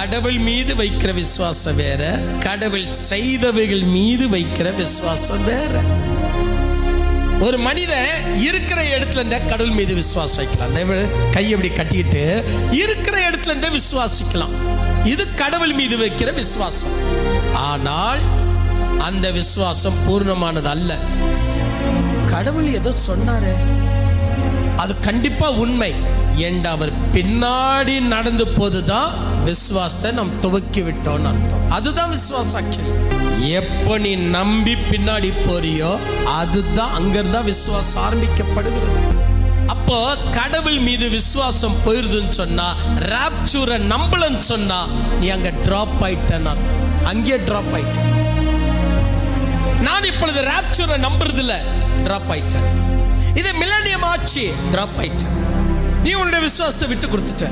கடவுள் மீது வைக்கிற விசுவாசம் வேற. கடவுள் செய்தவைகள் மீது வைக்கிற விசுவாசம் வேற. ஒரு மனிதன் இருக்கிற இடத்துல இருந்தே கடவுள் மீது விசுவாசம் வைக்கலாம். கை அப்படி கட்டிட்டு இருக்கிற இடத்துல இருந்தே விசுவாசிக்கலாம். இது கடவுள் மீது வைக்கிற விசுவாசம். ஆனால் அந்த விசுவாசம் பூர்ணமானது அல்ல. கடவுள் ஏதோ சொன்னாரு. அது கண்டிப்பா உண்மை. என்று அவர் பின்னாடி நடந்து போதுதான் விசுவாசத்தை நாம் துவக்கி விட்டோம்னு அர்த்தம். அதுதான் விசுவாச ஆக்சுவலி எப்போ நீ நம்பி பின்னாடி போறியோ அதுதான் அங்கிருந்தா விசுவாசம் ஆரம்பிக்கப்படுகிறது. அப்போ கடவுள் மீது விசுவாசம் போயிருதுன்னு சொன்னா ராப்சூரை நம்பலன்னு சொன்னா நீ அங்க டிராப் ஆயிட்டேன்னு அர்த்தம். அங்கேயே டிராப் ஆயிட்ட நான் இப்பொழுது ராப்சூரை நம்புறது இல்ல டிராப் ஆயிட்டேன். இது மில்லனியம் ஆச்சு டிராப் ஆயிட்டேன். நீ உன்னுடைய விசுவாசத்தை விட்டு கொடுத்துட்ட.